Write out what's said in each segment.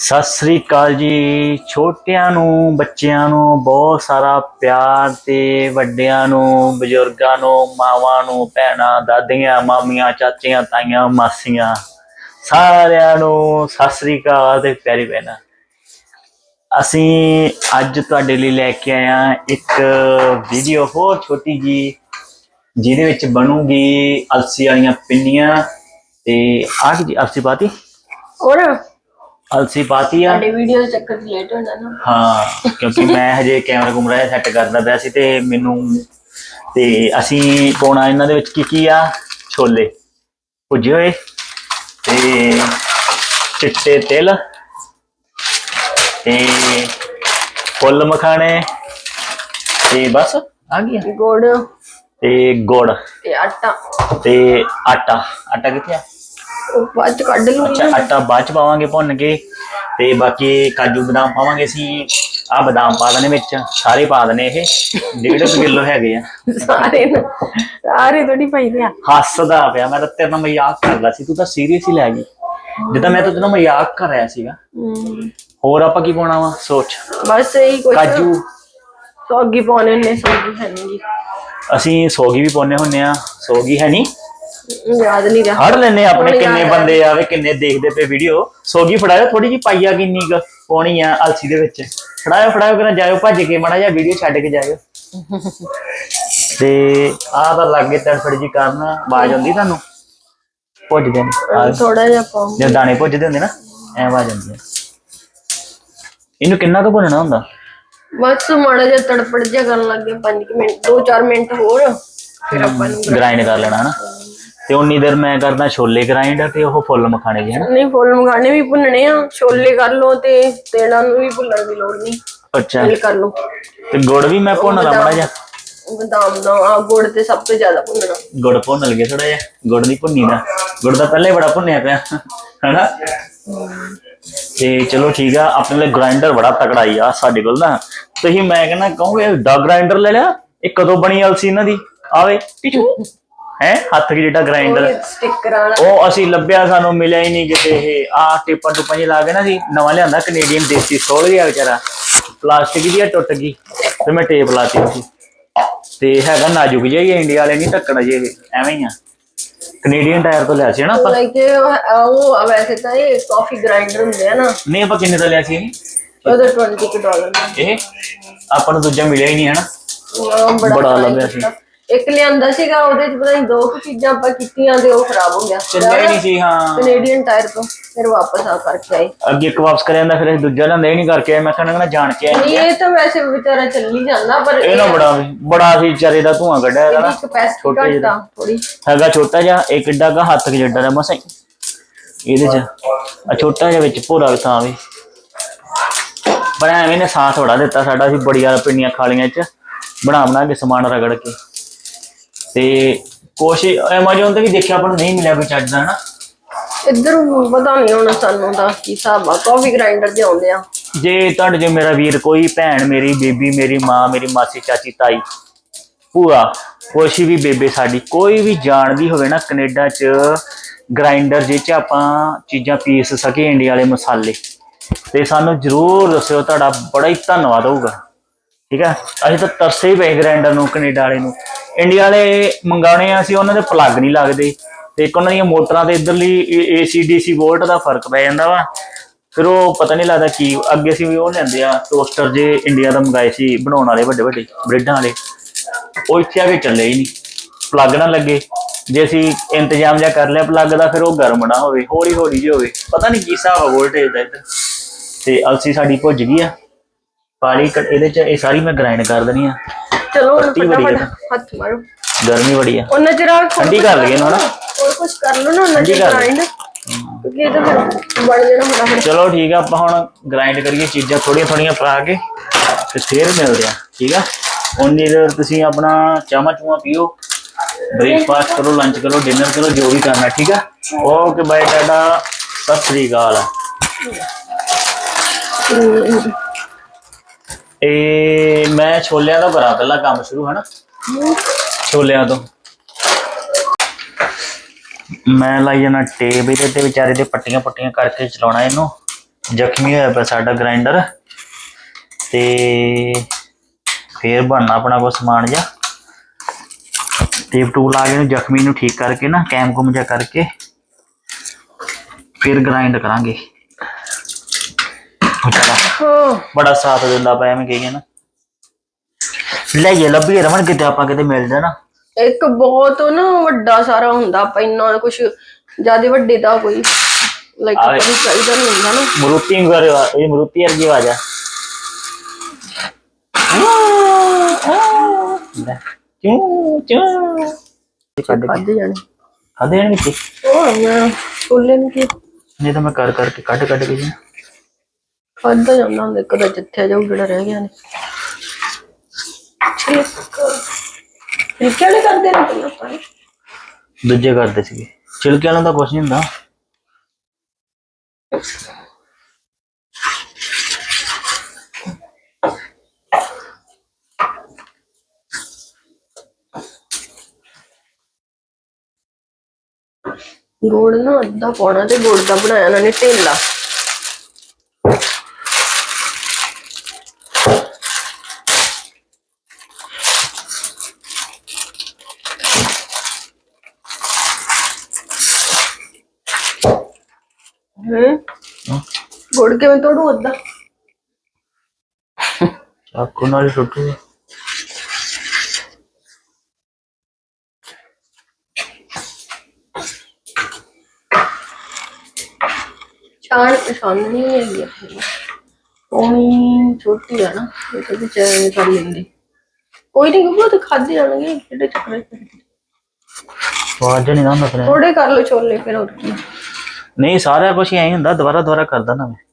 ਸਤਿ ਸ੍ਰੀ ਅਕਾਲ ਜੀ। ਛੋਟਿਆਂ ਨੂੰ, ਬੱਚਿਆਂ ਨੂੰ ਬਹੁਤ ਸਾਰਾ ਪਿਆਰ ਤੇ ਵੱਡਿਆਂ ਨੂੰ, ਬਜ਼ੁਰਗਾਂ ਨੂੰ, ਮਾਵਾਂ ਨੂੰ, ਭੈਣਾਂ, ਦਾਦੀਆਂ, ਮਾਮੀਆਂ, ਚਾਚੀਆਂ, ਤਾਈਆਂ, ਮਾਸੀਆਂ, ਸਾਰਿਆਂ ਨੂੰ ਸਤਿ ਸ੍ਰੀ ਅਕਾਲ ਤੇ ਪਿਆਰੀ ਭੈਣਾਂ। ਅਸੀਂ ਅੱਜ ਤੁਹਾਡੇ ਲਈ ਲੈ ਕੇ ਆਏ ਹਾਂ ਇੱਕ ਵੀਡੀਓ ਹੋਰ ਛੋਟੀ ਜੀ, ਜਿਹਦੇ ਵਿੱਚ ਬਣੂਗੀ ਅਲਸੀ ਵਾਲੀਆਂ ਪਿੰਨੀਆਂ ਤੇ ਆਹ ਕੀ ਜੀ, ਅਲਸੀ ਪਾਤੀ? ਔਰ ਅਲਸੀ ਪਾਤੀ ਆ। ਸਾਡੇ ਵੀਡੀਓ ਚੱਕਰ ਲੇਟ ਹੋ ਜਾਣਾ ਹਾਂ ਕਿਉਂਕਿ ਮੈਂ ਹਜੇ ਕੈਮਰਾ ਘੁੰਮ ਰਿਹਾ ਸੈੱਟ ਕਰਦਾ ਪਿਆ ਸੀ ਤੇ ਮੈਨੂੰ ਤੇ ਅਸੀਂ ਪਾਉਣਾ ਇਹਨਾਂ ਦੇ ਵਿੱਚ ਕੀ ਕੀ ਆ? ਛੋਲੇ। ਭੁੱਜੇ ਹੋਏ ਤੇ ਚਿੱਟੇ ਤਿਲ ਤੇ ਫੁੱਲ ਮਖਾਣੇ ਤੇ ਬਸ ਆ ਗਿਆ ਗੁੜ ਤੇ ਗੁੜ ਤੇ ਆਟਾ। ਤੇ ਆਟਾ। ਆਟਾ ਕਿੱਥੇ ਆ? ਉਹ ਬਾਅਦ 'ਚ ਕੱਢ ਲੂੰਗੀ। ਅੱਛਾ ਆਟਾ ਬਾਅਦ ਚ ਪਾਵਾਂਗੇ ਭੁੰਨ ਕੇ ਤੇ ਬਾਕੀ ਕਾਜੂ ਬਦਾਮ ਪਾਵਾਂਗੇ ਅਸੀਂ। ਆ ਬਦਾਮ ਪਾ ਦਨੇ ਵਿੱਚ ਸਾਰੇ ਪਾ ਦਨੇ ਇਹ। ਡੇਢ ਕੁ ਕਿਲੋ ਹੈਗੇ ਆ। ਸਾਰੇ ਨਾ ਸਾਰੇ ਥੋੜੀ ਪਈਦੇ ਆ ਹੱਸਦਾ ਪਿਆ ਮੈਂ ਤਾਂ ਤੇਰੇ ਨਾਲ ਮਜ਼ਾਕ ਕਰਦਾ ਸੀ ਤੂੰ ਤਾਂ ਸੀਰੀਅਸ ਹੀ ਲੈ ਗਈ। ਜਿੱਦਾਂ ਮੈਂ ਤਾਂ ਤੇਰੇ ਨਾਲ ਮਜ਼ਾਕ ਕਰ ਰਿਹਾ ਸੀਗਾ। ਹਮ, ਹੋਰ ਆਪਾਂ ਕੀ ਪਾਉਣਾ ਵਾ? ਸੋਚ। ਬਸ ਇਹੀ ਕੁਝ ਕਾਜੂ। ਸੌਗੀ ਪਾਉਣੇ ਨੇ ਸੌਗੀ ਹੈ ਨਹੀਂ ਅਸੀਂ ਸੋਗੀ ਵੀ ਪਾਉਨੇ ਹੁੰਨੇ ਆ। ਸੋਗੀ ਹੈ ਨਹੀਂ ਯਾਦ ਨਹੀਂ ਰਿਹਾ। ਫੜ ਲੈਨੇ ਆਪਣੇ ਕਿੰਨੇ ਬੰਦੇ ਆਵੇ ਕਿੰਨੇ ਦੇਖਦੇ ਪਏ ਵੀਡੀਓ ਸੋਗੀ ਫੜਾਇਓ ਥੋੜੀ ਜਿਹੀ ਪਾਈਆ ਕਿੰਨੀ ਕੁ। ਪਾਉਣੀ ਆ ਅਲਸੀ ਦੇ ਵਿੱਚ। ਫੜਾਇਓ ਫੜਾਇਓ ਕਰਾਂ ਜਾਇਓ ਭੱਜ ਕੇ ਮੜਾ ਜਾਂ ਵੀਡੀਓ ਛੱਡ ਕੇ ਜਾਇਓ। ਤੇ ਆਹ ਤਾਂ ਲੱਗੇ ਤੜਫੜ ਜੀ ਕਰਨ। ਆਵਾਜ਼ ਆਉਂਦੀ ਤੁਹਾਨੂੰ? ਭੁੱਜਦੇ ਨੇ। ਥੋੜਾ ਜਿਹਾ ਪਾਉਂ ਜੇ ਦਾਣੇ ਭੁੱਜਦੇ ਹੁੰਦੇ ਨਾ ਐ ਆਵਾਜ਼ ਆਉਂਦੀ ਇਹਨੂੰ ਕਿੰਨਾ ਕੁ ਭੁੰਨਣਾ ਹੁੰਦਾ? ਬਸ ਮਾੜਾ ਜਿਹਾ ਤੜਪੜ ਜਿਹਾ ਕਰਨ ਲੱਗੇ 5 ਮਿੰਟ 2-4 ਮਿੰਟ ਹੋਰ। ਫਿਰ ਆਪਾਂ ਨੂੰ ਗ੍ਰਾਈਂਡ ਕਰ ਲੈਣਾ ਹਨਾ। ਤੇ ਉਨੀ ਦੇਰ ਮੈਂ ਕਰਦਾ ਛੋਲੇ ਗ੍ਰਾਈਂਡ ਤੇ ਉਹ ਫੁੱਲ ਮਖਾਣੇ ਜੀ ਹਨਾ? ਨਹੀਂ ਫੁੱਲ ਮਗਾਣੇ ਵੀ ਭੁੰਨਣੇ ਆ ਛੋਲੇ ਕਰ ਲੋ ਤੇ ਤੇਲਾਂ ਨੂੰ ਵੀ ਭੁੰਨਣ ਦੀ ਲੋੜ ਨਹੀਂ। ਅੱਛਾ। ਤੇਲ ਕਰ ਲੋ ਤੇ ਗੁੜ ਵੀ ਮੈਂ ਭੁੰਨਦਾ ਮੜਾ ਜਾ ਬਦਾਮ ਦਾ ਆ ਗੁੜ ਤੇ ਸਭ ਤੋਂ ਜ਼ਿਆਦਾ ਭੁੰਨਣਾ। ਗੁੜ ਭੁੰਨ ਲਗੇ ਥੋੜਾ ਜਿਹਾ ਗੁੜ ਨਹੀਂ ਭੁੰਨੀ ਦਾ। ਗੁੜ ਤਾਂ ਪਹਿਲੇ ਬੜਾ ਭੁੰਨਿਆ ਪਿਆ ਹਨਾ? ਤੇ ਚਲੋ ਠੀਕ ਆ ਆਪਣੇ ਲਈ ਗ੍ਰਾਈਂਡਰ ਬੜਾ ਤਕੜਾ ਹੀ ਆ ਸਾਡੇ ਕੋਲ ਨਾ। ਤੁਸੀਂ ਮੈਂ ਕਹਿੰਦਾ ਕਹੋਗੇ ਡਾ ਗ੍ਰਾਈਂਡਰ ਲੈ ਲਿਆ ਇਹ ਕਦੋਂ ਬਣੀ ਅਲਸੀ ਇਹਨਾਂ ਦੀ? ਆਵੇ। ਟਿਚੂ ਹੈ? ਹੱਥ ਕੀ ਜਿਹੜਾ ਗ੍ਰਾਈਂਡਰ ਵਾਲਾ। ਉਹ ਅਸੀਂ ਲੱਭਿਆ ਸਾਨੂੰ ਮਿਲਿਆ ਹੀ ਨਹੀਂ ਕਿਤੇ ਇਹ। ਆ ਟੇਪਾਂ ਟੁਪਾਂ ਜਿਹੇ ਲਾ ਕੇ ਨਾ ਸੀ ਨਵਾਂ ਲਿਆਂਦਾ ਕੈਨੇਡੀਅਨ ਦੇਸੀ ਸੋਲ ਗਿਆ ਵਿਚਾਰਾ। ਪਲਾਸਟਿਕ ਦੀ ਆ ਟੁੱਟ ਗਈ। ਤੇ ਮੈਂ ਟੇਪ ਲਾਤੀ ਸੀ ਤੇ ਹੈਗਾ ਨਾਜ਼ੁਕ ਜਿਹਾ ਹੀ ਇੰਡੀਆ ਵਾਲੇ ਨਹੀਂ ਢੱਕਣਾ ਜੇ ਐਵੇਂ ਹੀ ਆ। ਕੈਨੇਡੀਅਨ ਟਾਇਰ ਤੋਂ ਲਿਆ ਸੀ ਨਾ ਆਪਾਂ। ਲਾਈਕ ਉਹ ਆ ਵੈਸੇ ਤਾਂ ਇਹ ਕਾਫੀ ਗ੍ਰਾਈਂਡਰ ਹੁੰਦੇ ਆ ਨਾ। ਨਹੀਂ ਆਪਾਂ ਕਿੰਨੇ ਦਾ ਲਿਆ ਸੀ ਇਹ? ਉਹਦਾ 20 ਡਾਲਰ ਇਹ? ਆਪਾਂ ਨੂੰ ਦੂਜਾ ਮਿਲਿਆ ਹੀ ਨਹੀਂ ਹਨਾ? ਉਹ ਬੜਾ ਲੱਭਿਆ ਸੀ। ਇੱਕ ਲਿਆਂਦਾ ਸੀਗਾ ਉਹਦੇ ਚ ਪਤਾ ਨਹੀਂ ਦੋ ਕੁ ਚੀਜ਼ਾਂ ਆਪਾਂ ਕੀਤੀਆਂ ਤੇ ਉਹ ਖਰਾਬ ਹੋ ਗਿਆ ਚੱਲਿਆ ਹੀ ਨਹੀਂ ਸੀ ਹਾਂ ਕੈਨੇਡੀਅਨ ਟਾਇਰ ਤੋਂ ਫਿਰ ਵਾਪਸ ਆ ਕਰਕੇ ਆਏ ਅੱਗੇ ਇੱਕ ਵਾਪਸ ਕਰਿਆ ਜਾਂਦਾ ਫਿਰ ਅਸੀਂ ਦੂਜਾ ਲੈਂਦਾ ਹੀ ਨਹੀਂ ਕਰਕੇ ਆਏ। ਮੈਂ ਕਹਿੰਦਾ ਕਹਿੰਦਾ ਜਾਣ ਕੇ ਆਏ ਨਹੀਂ ਇਹ ਤਾਂ ਵੈਸੇ ਵਿਚਾਰਾ ਚੱਲੀ ਜਾਂਦਾ ਪਰ ਇਹ ਨਾ ਬੜਾ ਵੀ ਬੜਾ ਸੀ ਵਿਚਾਰੇ ਦਾ ਧੂਆਂ ਕੱਢਿਆ ਇਹਦਾ ਨਾ ਕਪੈਸਿਟੀ ਛੋਟਾ ਘੱਟ ਜਿਹਾ। ਆ ਥੋੜੀ ਹੈਗਾ ਛੋਟਾ ਜਿਹਾ ਇਹ ਕਿੱਡਾ ਕਾ ਹੱਥ ਕਿ ਜੱਡਾ ਦਾ ਮਸਾਂ ਹੀ। ਇਹਦੇ ਚ ਆ ਛੋਟਾ ਜਿਹਾ ਵਿੱਚ ਭੋਰਾ ਥਾਂ ਵੀ ਪਰ ਐਵੇਂ ਨੇ ਸਾਥ ਥੋੜਾ ਦਿੱਤਾ ਸਾਡਾ ਅਸੀਂ ਬੜੀਆਂ ਪਿੰਨੀਆਂ ਖਾ ਲਈਆਂ ਚ ਬਣਾ ਬਣਾ ਕੇ ਸਮਾਨ ਰਗੜ ਕੇ ਤੇ ਕੁਛ ਐਮਾਜ਼ੋਨ ਤੇ ਵੀ ਦੇਖਿਆ ਪਰ ਨਹੀਂ ਮਿਲਿਆ ਕੋਈ ਚੱਜ ਦਾ ਹਨਾ? ਇੱਧਰ ਪਤਾ ਨਹੀਂ ਹੁਣ ਸਾਨੂੰ ਦਾ ਕੀ ਹਿਸਾਬ ਆ ਕਾਫੀ ਗ੍ਰਾਈਂਡਰ ਦੇ ਆਉਂਦੇ ਆ। ਜੇ ਤੁਹਾਡੇ ਜੇ ਮੇਰਾ ਵੀਰ ਕੋਈ ਭੈਣ ਮੇਰੀ ਬੀਬੀ ਮੇਰੀ ਮਾਂ ਮੇਰੀ ਮਾਸੀ ਚਾਚੀ ਤਾਈ ਭੂਆ ਕੋਈ ਵੀ ਬੇਬੇ ਸਾਡੀ ਕੋਈ ਵੀ ਜਾਣਦੀ ਹੋਵੇ ਨਾ ਕੈਨੇਡਾ ਚ ਗ੍ਰਾਈਂਡਰ ਜਿਹ ਚ ਆਪਾਂ ਚੀਜ਼ਾਂ ਪੀਸ ਸਕੇ ਇੰਡੀਆ ਵਾਲੇ ਮਸਾਲੇ। ਤੇ ਸਾਨੂੰ ਜਰੂਰ ਦੱਸਿਓ ਤੁਹਾਡਾ ਬੜਾ ਹੀ ਧੰਨਵਾਦ ਹੋਊਗਾ। ਠੀਕ ਹੈ ਅਸੀਂ ਤਾਂ ਤਰਸੇ ਹੀ ਪਏ ਗ੍ਰੈਂਡਰ ਨੂੰ, ਕੈਨੇਡਾ ਵਾਲੇ ਨੂੰ। ਇੰਡੀਆ ਵਾਲੇ ਮੰਗਾਉਣੇ ਆ ਅਸੀਂ, ਉਹਨਾਂ ਦੇ ਪਲੱਗ ਨਹੀਂ ਲੱਗਦੇ। ਤੇ ਇੱਕ ਉਹਨਾਂ ਦੀਆਂ ਮੋਟਰਾਂ ਤੇ ਇਧਰਲੀ ਏਸੀ ਡੀਸੀ ਵੋਲਟ ਦਾ ਫ਼ਰਕ ਪੈ ਜਾਂਦਾ ਵਾ। ਫਿਰ ਉਹ ਪਤਾ ਨਹੀਂ ਲੱਗਦਾ ਕੀ, ਅੱਗੇ ਅਸੀਂ ਵੀ ਉਹ ਲੈਂਦੇ ਆ, ਟੋਸਟਰ ਜੇ ਇੰਡੀਆ ਦਾ ਮੰਗਾਏ ਸੀ, ਬਣਾਉਣ ਵਾਲੇ, ਵੱਡੇ ਵੱਡੇ, ਬ੍ਰੈਡਾਂ ਵਾਲੇ। ਉਹ ਇੱਥੇ ਆ ਕੇ ਚੱਲੇ ਹੀ ਨਹੀਂ। ਪਲੱਗ ਨਾ ਲੱਗੇ। ਜੇ ਅਸੀਂ ਇੰਤਜ਼ਾਮ ਜਿਹਾ ਕਰ ਲਿਆ, ਪਲੱਗ ਦਾ ਫਿਰ ਉਹ ਗਰਮ ਨਾ ਹੋਵੇ ਹੌਲੀ ਹੌਲੀ ਜੇ ਹੋਵੇ। ਪਤਾ ਨਹੀਂ ਕੀ ਹਿਸਾਬ ਆ ਵੋਲਟੇਜ ਦਾ ਇੱਧਰ। ਤੇ ਅਲਸੀ ਸਾਡੀ ਭੁੱਜ ਗਈ ਆ। ਪਾਣੀ ਕ- ਇਹਦੇ ਚ ਇਹ ਸਾਰੀ ਮੈਂ ਗ੍ਰਾਈਂਡ ਕਰ ਦੇਣੀ ਆ। ਚਲੋ ਹੁਣ ਪੱਤੀ ਬੜੀ ਫਟਾਫਟ ਹੱਥ ਮਾਰੋ। ਗਰਮੀ ਬੜੀ ਆ। ਉਹਨਾਂ ਚ ਰਾਖ ਠੰਡੀ ਕਰ ਲਈਏ ਹਨਾ ਹੋਰ ਕੁਝ ਕਰ ਲਓ ਨਾ ਉਹਨਾਂ ਠੰਡੀ ਚ ਕਰ ਲਓ। ਗ੍ਰਾਈਂਡ ਕਿਉਂਕਿ ਇਹ ਤਾਂ ਫਿਰ ਬਣ ਜਾਣਾ ਫਟਾਫਟ ਚਲੋ ਠੀਕ ਆ ਆਪਾਂ ਹੁਣ ਗ੍ਰਾਈਂਡ ਕਰੀਏ ਚੀਜ਼ਾਂ ਥੋੜੀਆਂ ਥੋੜੀਆਂ ਪਾ ਕੇ ਤੇ ਫੇਰ ਮਿਲਦੇ ਆ ਠੀਕ ਆ? ਉਨੀ ਦੇਰ ਤੁਸੀਂ ਆਪਣਾ ਚਾਮਾ ਚੂਮਾ ਪੀਓ ਬ੍ਰੇਕਫਾਸਟ ਕਰੋ ਲੰਚ ਕਰੋ ਡਿਨਰ ਕਰੋ ਜੋ ਵੀ ਕਰਨਾ ਠੀਕ ਆ? Okay bye tata. ਸਤਿ ਸ੍ਰੀ ਅਕਾਲ। ਇਹ ਮੈਂ ਛੋਲਿਆਂ ਤੋਂ ਕਰਾਂ ਪਹਿਲਾਂ ਕੰਮ ਸ਼ੁਰੂ ਹਨਾ। ਛੋਲਿਆਂ ਤੋਂ। ਮੈਂ ਲਾਈ ਜਾਣਾ ਟੇਪ, ਇਹਦੇ ਤੇ ਵਿਚਾਰੇ ਦੇ ਪੱਟੀਆਂ ਪੱਟੀਆਂ ਕਰਕੇ ਚਲਾਉਣਾ ਇਹਨੂੰ। ਜ਼ਖਮੀ ਹੋਇਆ ਪਿਆ ਸਾਡਾ ਗ੍ਰਾਈਂਡਰ। ਤੇ ਫੇਰ ਬਣਨਾ ਆਪਣਾ ਕੋ ਸਮਾਨ ਜਾ ਟੇਪ ਟੂਲ ਲਾ ਕੇ ਇਹਨੂੰ ਜ਼ਖਮੀ ਨੂੰ ਠੀਕ ਕਰਕੇ ਨਾ, ਕੈਮ ਕੁਮ ਜਾ ਕਰਕੇ। ਫਿਰ ਗ੍ਰਾਈਂਡ ਕਰਾਂਗੇ। ਹਾਂ। ਬੜਾ ਸਾਥ ਦਿੰਦਾ ਪਿਆ ਐਵੇਂ ਕਹੀਏ ਨਾ। ਲੈ ਇਹ ਲੱਭੀ ਰਮਨ ਕਿਤੇ ਆਪਾਂ ਕਿਤੇ ਮਿਲ ਜਾਣਾ। ਇੱਕ ਬਹੁਤ ਨਾ ਵੱਡਾ ਸਾਰਾ ਹੁੰਦਾ ਆਪਾਂ ਇੰਨਾ ਕੁਝ ਜ਼ਿਆਦਾ ਵੱਡੇ ਦਾ ਕੋਈ ਲਾਈਕ ਆਵੇ। ਕੋਈ ਚਾਹੀਦਾ ਨਹੀਂ ਹੁੰਦਾ ਨਾ। ਮਰੂਤੀ ਵਰ ਇਹ ਮਰੂਤੀ ਵਰਗੀ ਆਵਾਜ਼ ਆ। ਲੈ, ਚੂ ਚੂ। ਕੱਢ ਕੇ। ਖਾਦੇ ਜਾਣੇ। ਖਾਦੇ ਜਾਣ ਵਿੱਚ ਉਹ ਮੈਂ ਛੋਲੇ ਨੂੰ ਕੀ ਨਹੀਂ ਤਾਂ ਮੈਂ ਕਰ ਕਰਕੇ ਕੱਢ ਕੱਢ ਕੇ ਜੀ। ਖਾਦਾ ਜਾਂਦਾ ਹੁੰਦਾ ਕਦਾ ਜਿੱਥੇ ਜਾਊ ਜਿਹੜਾ ਰਹਿ ਗਿਆ ਨੇ। ਠੀਕ ਵਾਲੇ ਕਰਦੇ ਨੇ ਪਹਿਲਾਂ ਸਾਰੇ? ਦੂਜੇ ਕਰਦੇ ਸੀਗੇ। ਛਿਲਕੇ ਵਾਲਾ ਤਾਂ ਕੁਛ ਨਹੀਂ ਹੁੰਦਾ। ਗੁੜ ਨਾ ਅੱਧਾ ਪਾਉਣਾ ਤੇ ਗੁੜ ਦਾ ਬਣਾਇਆ ਇਹਨਾਂ ਨੇ ਢੇਲਾ ਹੂੰ ਹਾਂ। ਗੁੜ ਕਿਵੇਂ ਤੋੜੂ ਅੱਧਾ? ਚਾਕੂ ਨਾਲ ਹੀ ਟੁੱਟੂ ਚਾਣ ਪਛਾਣ ਨਹੀਂ ਹੈਗੀ ਉਹ ਛੋਟੀ ਆ ਨਾ ਇਹ ਤਾਂ ਚੈਨ ਕਰ ਲੈਂਦੀ। ਕੋਈ ਨਹੀਂ ਉਹ ਤਾਂ ਖਾਦੇ ਜਾਣਗੇ ਜਿਹੜੇ ਚੱਕਰ ਆਵਾਜ਼ ਨਹੀਂ ਨਾ ਹੁੰਦਾ ਥੋੜੇ ਕਰ ਲਓ ਛੋਲੇ ਫਿਰ ਹੋਰ ਕੀ। ਨਹੀਂ ਸਾਰਾ ਕੁਝ ਐਂ ਹੁੰਦਾ ਦੁਬਾਰਾ ਦੁਬਾਰਾ ਕਰਦਾ ਨਾ ਮੈਂ।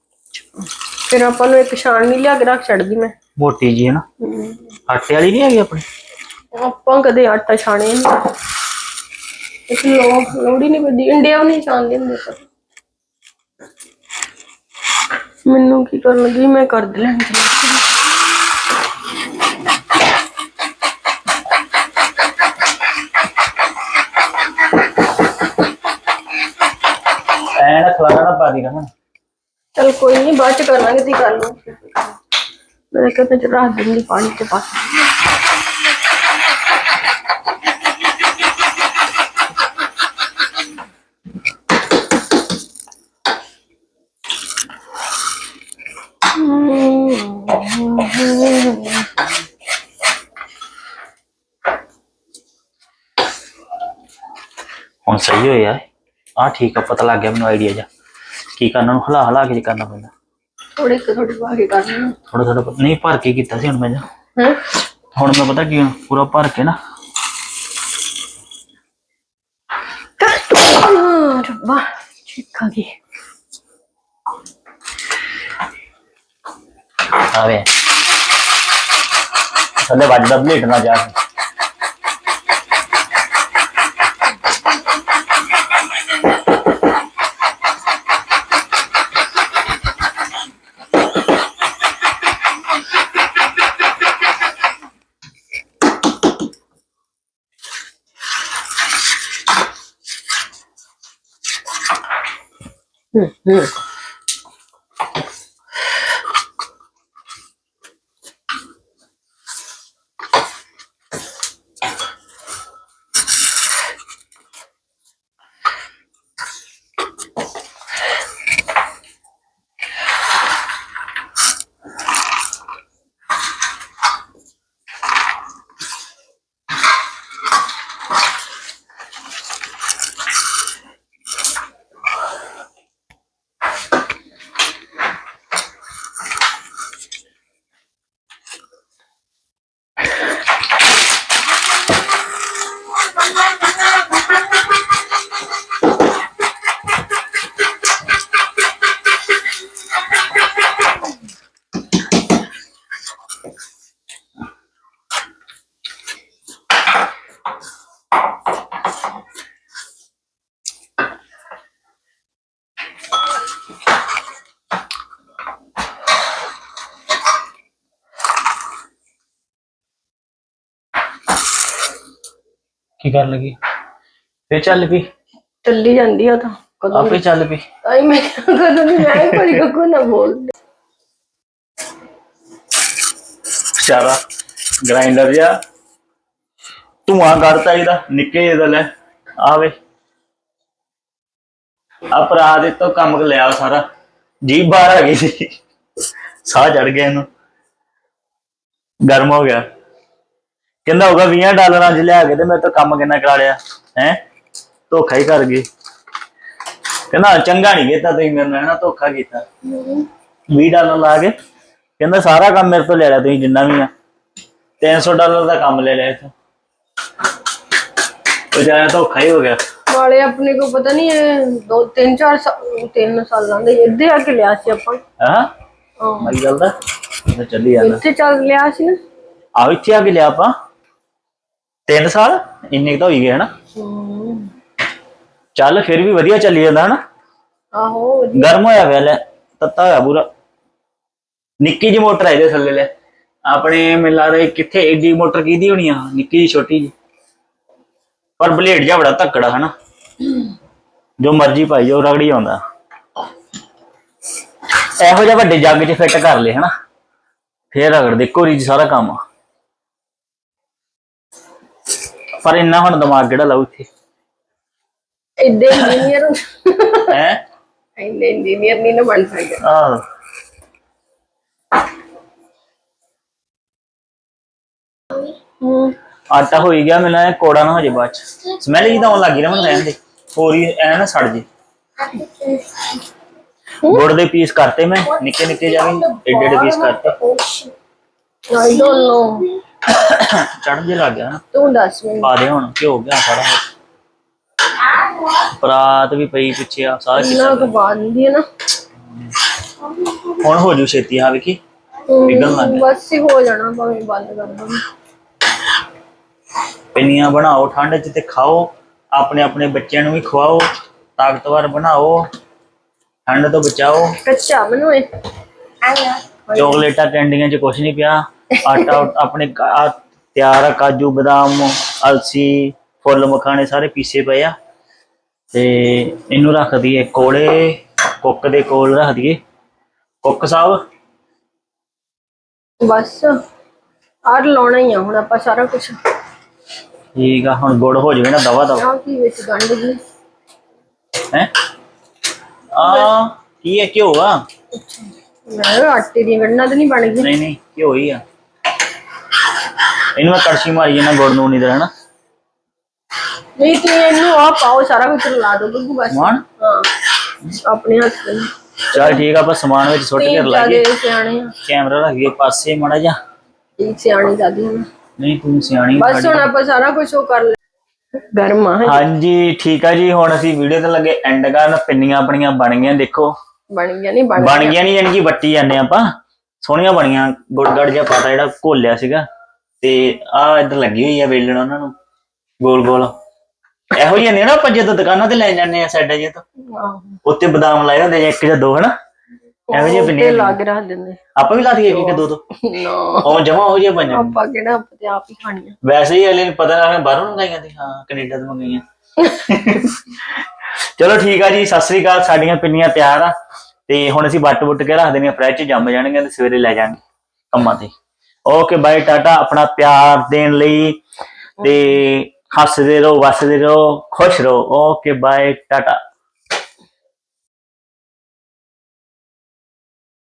ਫਿਰ ਆਪਾਂ ਨੂੰ ਇੱਕ ਛਾਣਨੀ ਲਿਆ ਕੇ ਰੱਖ ਛੱਡਦੀ ਮੈਂ। ਮੋਟੀ ਜੀ ਹੈ ਨਾ। ਹਮ, ਆਟੇ ਵਾਲੀ ਨਹੀਂ ਹੈਗੀ ਆਪਣੀ? ਆਪਾਂ ਕਦੇ ਆਟਾ ਛਾਣਿਆ ਨਹੀਂ ਇਸ ਲੋ ਲੋੜੀ ਨਹੀਂ ਪੈਂਦੀ। ਇੰਡੀਆ ਵੀ ਨਹੀਂ ਛਾਣਦੇ ਹੁੰਦੇ ਪਰ ਮੈਨੂੰ ਕੀ ਕਰਨ ਲੱਗੀ? ਮੈਂ ਕਰ ਦੇ ਲੈਣੀ ਐ ਨਾ ਖਲਾਣਾ ਪਾ ਦੀ ਰਮਨ ਚਲ ਕੋਈ ਨਹੀਂ ਬਾਅਦ ਚ ਕਰ ਲਾਂਗੇ ਤੀ ਕਰ ਲਓ ਮੈਂ ਕਹਿੰਦਾ ਚ ਰੱਖ ਦਿੰਦੀ ਪਾਣੀ ਚ ਪਾ। ਹੁਣ ਸਹੀ ਹੋਇਆ ਆ ਠੀਕ ਆ ਪਤਾ ਲੱਗ ਗਿਆ ਮੈਨੂੰ ਆਈਡੀਆ ਜਾ ਕੀ ਕਰਨਾ ਨੂੰ ਹਲਾ ਹਲਾ ਕੇ ਕਰਨਾ ਪੈਂਦਾ। ਥੋੜੇ ਥੋੜੀ ਪਾ ਕੇ ਕਰ ਲੈਣਾ ਥੋੜਾ ਥੋੜਾ ਨਹੀਂ ਭਰ ਕੇ ਕੀਤਾ ਸੀ ਹੁਣ ਮੈਂ ਹੈ? ਹੁਣ ਮੈਂ ਪਤਾ ਕੀ ਪੂਰਾ ਭਰ ਕੇ ਨਾ। ਰੱਬਾ ਚਿੱਕਾ ਗਈ ਆਵੇ। ਥੱਲੇ ਵੱਜਦਾ ਬਲੇਟ ਨਾ ਜਾ ਕੇ। ਹੂੰ ਕੀ ਕਰਨ ਲੱਗੀ ਫੇਰ ਚੱਲ ਪਈ ਚੱਲੀ ਜਾਂਦੀ ਆ ਤਾਂ ਕਦੋਂ ਆਪੇ ਚੱਲ ਪਈ ਆਈ ਮੈਂ ਕਿਹਾ ਕਦੋਂ ਦੀ ਮੈਂ ਹੀ ਕੋਈ ਕੋ ਨਾ ਬੋਲ ਚਾਰਾ ਗ੍ਰਾਈਂਡਰ ਜਿਹਾ। ਧੂਆਂ ਕੱਢਤਾ ਇਹਦਾ ਨਿੱਕੇ ਜਿਹੇ ਦਾ ਲੈ। ਆਵੇ ਅਪਰਾਧ ਇਹ ਤੋਂ ਕੰਮ ਲਿਆ ਸਾਰਾ। ਜੀ ਬਾਹਰ ਆ ਗਈ ਸੀ। ਸਾਹ ਚੜ ਗਿਆ ਇਹਨੂੰ। ਗਰਮ ਹੋ ਗਿਆ। ਕਹਿੰਦਾ ਹੋਗਾ 20 ਡਾਲਰਾਂ ਚ ਲਿਆ ਕੇ ਤੇ ਮੇਰੇ ਤੋਂ ਕੰਮ ਕਿੰਨਾ ਕਰਾ ਲਿਆ ਹੈ? ਧੋਖਾ ਹੀ ਕਰ ਗਏ। ਕਹਿੰਦਾ ਚੰਗਾ ਨਹੀਂ ਕੀਤਾ ਤੁਸੀਂ ਮੇਰੇ ਨਾਲ ਨਾ ਧੋਖਾ ਕੀਤਾ। 20 ਡਾਲਰ ਲਾ ਕੇ ਕਹਿੰਦਾ ਸਾਰਾ ਕੰਮ ਮੇਰੇ ਤੋਂ ਲੈ ਲਿਆ ਤੁਸੀਂ ਜਿੰਨਾ ਵੀ ਆ। 300 ਡਾਲਰ ਦਾ ਕੰਮ ਲੈ ਲਿਆ ਇਥੋਂ। ਉਹ ਜਾਇਆ ਧੋਖਾ ਹੀ ਹੋ ਗਿਆ। ਵਾਲੇ ਆਪਣੇ ਕੋ ਪਤਾ ਨਹੀਂ ਇਹ ਦੋ ਤਿੰਨ ਚਾਰ ਸਾਲ ਤਿੰਨ ਸਾਲਾਂ ਦੇ ਇੱਥੇ ਆ ਕੇ ਲਿਆ ਸੀ ਆਪਾਂ। ਹਾਂ? ਹਾਂ। ਮਾਈ ਗੱਲ ਦਾ। ਚੱਲੀ ਜਾਂਦਾ। ਇੱਥੇ ਚੱਲ ਲਿਆ ਸੀ ਨਾ। ਆ ਇੱਥੇ ਆ ਕੇ ਲਿਆ ਆਪਾਂ। 3 ਸਾਲ? ਇੰਨੇ ਕੁ ਤਾਂ ਹੋਈ ਗਏ ਹਨਾ? ਹਮ, ਚੱਲ ਫਿਰ ਵੀ ਵਧੀਆ ਚੱਲੀ ਜਾਂਦਾ ਹਨਾ? ਆਹੋ ਵਧੀਆ। ਗਰਮ ਹੋਇਆ ਪਿਆ ਲੈ ਤੱਤਾ ਹੋਇਆ ਪੂਰਾ। ਨਿੱਕੀ ਜੀ ਮੋਟਰ ਹੈ ਇਹਦੇ ਥੱਲੇ ਲੈ। ਆਪਣੇ ਮੈਨੂੰ ਲੱਗਦਾ ਇਹ ਕਿੱਥੇ ਏਡੀ ਮੋਟਰ ਕਿਹਦੀ ਹੋਣੀ ਆ? ਨਿੱਕੀ ਜੀ ਛੋਟੀ ਜੀ ਪਰ ਬਲੇਡ ਜਿਹਾ ਬੜਾ ਤੱਕੜਾ ਹਨਾ? ਜੋ ਮਰਜ਼ੀ ਪਾਈ ਉਹ ਰਗੜੀ ਆਉਂਦਾ। ਇਹੋ ਜਿਹਾ ਵੱਡੇ ਜੱਗ 'ਚ ਫਿੱਟ ਕਰ ਲੈ ਹਨਾ? ਫੇਰ ਰਗੜ ਦੇ ਕੋਰੀ 'ਚ ਸਾਰਾ ਕੰਮ ਪਰ ਇੰਨਾ ਹੁਣ ਦਿਮਾਗ ਕਿਹੜਾ ਲਾਉ ਇੱਥੇ? ਇੱਡੇ ਇੰਜੀਨੀਅਰ ਹੈ? ਇੰਡੇ ਇੰਜੀਨੀਅਰ ਨਹੀਂ ਨਾ ਬਣ ਸਕਦਾ। ਆਹ। ਹੂੰ ਆਟਾ ਹੋਈ ਗਿਆ ਮੈਨੂੰ ਇਹ ਕੋੜਾ ਨਾ ਹੋ ਜੇ ਬਾਅਦ ਚ। ਸਮੈਲ ਜੀ ਤਾਂ ਆਉਣ ਲੱਗੀ ਨਾ ਮੈਨੂੰ ਰਹਿਣ ਦੇ। ਹੋਰ ਹੀ ਐ ਨਾ ਸੜ ਜੇ। ਗੁੜ ਦੇ ਪੀਸ ਕਰਤੇ ਮੈਂ ਨਿੱਕੇ ਨਿੱਕੇ ਜਿਹਾ ਵੀ ਏਡੇ ਏਡੇ ਪੀਸ ਕਰਤੇ। ਆਈ ਡੋਨਟ ਨੋ ਚੜਨ ਜੇ ਲੱਗ ਗਿਆ ਨਾ। ਤੂੰ ਦੱਸ ਮੈਨੂੰ। ਪਾ ਦੇ ਹੁਣ ਕੀ ਹੋ ਗਿਆ ਸਾਰਾ ਪਰਾਤ ਵੀ ਪਈ ਪਿੱਛੇ ਆ ਸਾਰਾ ਨਾ ਕੀਤਾ ਕੋ ਬਾਤ ਹੁੰਦੀ ਹੈ ਨਾ। ਹੁਣ ਹੋ ਜੂ ਛੇਤੀ ਆ ਵੇਖੀ ਪਿਘਲਣ ਲੱਗ ਗਿਆ। ਬਸ ਹੀ ਹੋ ਜਾਣਾ ਭਾਵੇਂ ਬੰਦ ਕਰ ਦੋ। ਪਿੰਨੀਆਂ ਬਣਾਓ ਠੰਡ 'ਚ ਤੇ ਖਾਓ ਆਪਣੇ ਆਪਣੇ ਬੱਚਿਆਂ ਨੂੰ ਵੀ ਖਵਾਓ ਤਾਕਤਵਰ ਬਣਾਓ ਠੰਡ ਤੋਂ ਬਚਾਓ। ਕੱਚਾ ਬਣੋਏ ਚੋਕਲੇਟਾਂ ਕੈਂਡੀਆਂ 'ਚ ਕੁਛ ਨਹੀਂ ਪਿਆ। ਆਟਾ ਆਪਣੇ ਤਿਆਰ ਆ ਕਾਜੂ ਬਦਾਮ ਅਲਸੀ ਫੁੱਲ ਮਖਾਣੇ ਸਾਰੇ ਪੀਸੇ ਪਏ ਆ। ਤੇ ਇਹਨੂੰ ਰੱਖ ਦਈਏ ਕੋਲੇ ਕੁੱਕ ਦੇ ਕੋਲ ਰੱਖ ਦਈਏ। ਕੁੱਕ ਸਾਹਿਬ? ਬਸ ਆਰ ਲਾਉਣਾ ਹੀ ਆ ਹੁਣ ਆਪਾਂ ਸਾਰਾ ਕੁਝ ਠੀਕ ਆ ਹੁਣ ਗੁੜ ਹੋ ਜਾਵੇ ਨਾ ਦਵਾ ਦਵਾ। ਆ ਕੀ ਵਿੱਚ ਗੰਢ ਜੀ ਹੈ? ਆ ਕੀ ਹੈ ਘਿਓ ਆ? ਮੈਂ ਕਿਹਾ ਆਟੇ ਦੀ ਗੰਢਾਂ ਤਾਂ ਨਹੀਂ ਬਣ ਗਈ ਨਹੀਂ ਨਹੀਂ ਘਿਓ ਹੀ ਆ। ਇਹਨੂੰ ਮੈਂ ਕੜਛੀ ਮਾਰੀ ਜਾਣਾ ਗੁੜ ਨੂੰ ਨਹੀਂ ਦੇਣਾ ਨਹੀਂ ਤੁਸੀਂ ਇਹਨੂੰ ਆ ਪਾਓ ਸਾਰਾ ਕੁਝ ਲਾ ਦੋ ਬੱਬੂ ਬਸ। ਹਾਂ ਆਪਣੇ ਹੱਥ ਤੇ ਚਲ ਠੀਕ ਆ ਆਪਾਂ ਸਮਾਨ ਵਿੱਚ ਸੁੱਟ ਕੇ ਲਾਈਏ ਜਿਆਦੇ ਸਿਆਣੇ ਆ। ਕੈਮਰਾ ਰੱਖ ਗਏ ਪਾਸੇ ਮੜਾ ਜਾ ਇਹ ਸਿਆਣੇ ਦਾਦੀ ਨਹੀਂ ਤੂੰ ਸਿਆਣੀ ਬਸ ਹੁਣ ਆਪਾਂ ਸਾਰਾ ਕੁਝ ਉਹ ਕਰ ਲੈ। ਗਰਮ ਆ ਹਾਂਜੀ। ਠੀਕ ਆ ਜੀ ਹੁਣ ਅਸੀਂ ਵੀਡੀਓ ਤੇ ਲੱਗੇ ਐਂਡ ਕਰਨ। ਪਿੰਨੀਆਂ ਆਪਣੀਆਂ ਬਣ ਗਈਆਂ ਦੇਖੋ। ਬਣ ਗਿਆ ਨਹੀਂ ਬਣ ਗਈਆਂ। ਨਹੀਂ ਯਾਨੀ ਕਿ ਵੱਟੀ ਜਾਂਦੇ ਆਪਾਂ। ਸੋਹਣੀਆਂ ਬਣੀਆਂ ਗੁੜਗੜ ਜਿਹਾ ਪਾਤਾ ਜਿਹੜਾ ਘੋਲਿਆ ਸੀਗਾ। ਤੇ ਆ ਇੱਧਰ ਲੱਗੀ ਹੋਈ ਆ ਵੇਲਣ ਉਹਨਾਂ ਨੂੰ ਗੋਲ ਗੋਲ। ਇਹੋ ਜਿਹੀਆਂ ਨੇ ਨਾ ਆਪਾਂ ਜਦੋਂ ਦੁਕਾਨਾਂ ਤੇ ਲੈ ਜਾਂਦੇ ਆ ਸਾਈਡਾਂ ਜਿਹਾ ਤੋਂ। ਉੱਤੇ ਬਦਾਮ ਲਾਏ ਹੁੰਦੇ ਜਾਂ ਇੱਕ ਜਾਂ ਦੋ ਹਨਾ? ਇਹੋ ਤੇ ਪਿੰਨੀਆਂ ਲੱਗ ਰੱਖ ਦਿੰਦੇ। ਆਪਾਂ ਵੀ ਲਾ ਦਈਏ ਇੱਕ ਦੋ ਦੋ। ਨਾ। ਉਹ ਜਮਾ ਹੋ ਜਿਹਾ ਬਣ ਆਪਾਂ ਕਿਹੜਾ ਆਪਾਂ ਤੇ ਆਪ ਹੀ ਖਾਣੀਆਂ। ਵੈਸੇ ਹੀ ਅਗਲੇ ਨੂੰ ਪਤਾ ਨਾ ਬਾਹਰੋਂ ਮੰਗਾਈਆਂ ਤੇ ਹਾਂ ਕੈਨੇਡਾ ਤੋਂ ਮੰਗਾਈਆਂ। ਚਲੋ ਠੀਕ ਆ ਜੀ ਸਤਿ ਸ੍ਰੀ ਅਕਾਲ ਸਾਡੀਆਂ ਪਿੰਨੀਆਂ ਤਿਆਰ ਆ। ਤੇ ਹੁਣ ਅਸੀਂ ਵੱਟ ਵੁੱਟ ਕੇ ਰੱਖ ਦੇਣੀਆਂ ਫ੍ਰਿਜ 'ਚ ਜੰਮ ਜਾਣਗੀਆਂ ਤੇ ਸਵੇਰੇ ਲੈ ਜਾਾਂਗੇ ਕੰਮਾਂ ਤੇ। ਓਕੇ ਬਾਏ ਟਾਟਾ ਆਪਣਾ ਪਿਆਰ ਦੇਣ ਲਈ ਤੇ ਹੱਸਦੇ ਰਹੋ ਵਸਦੇ ਰਹੋ ਖੁਸ਼ ਰਹੋ। Okay bye Tata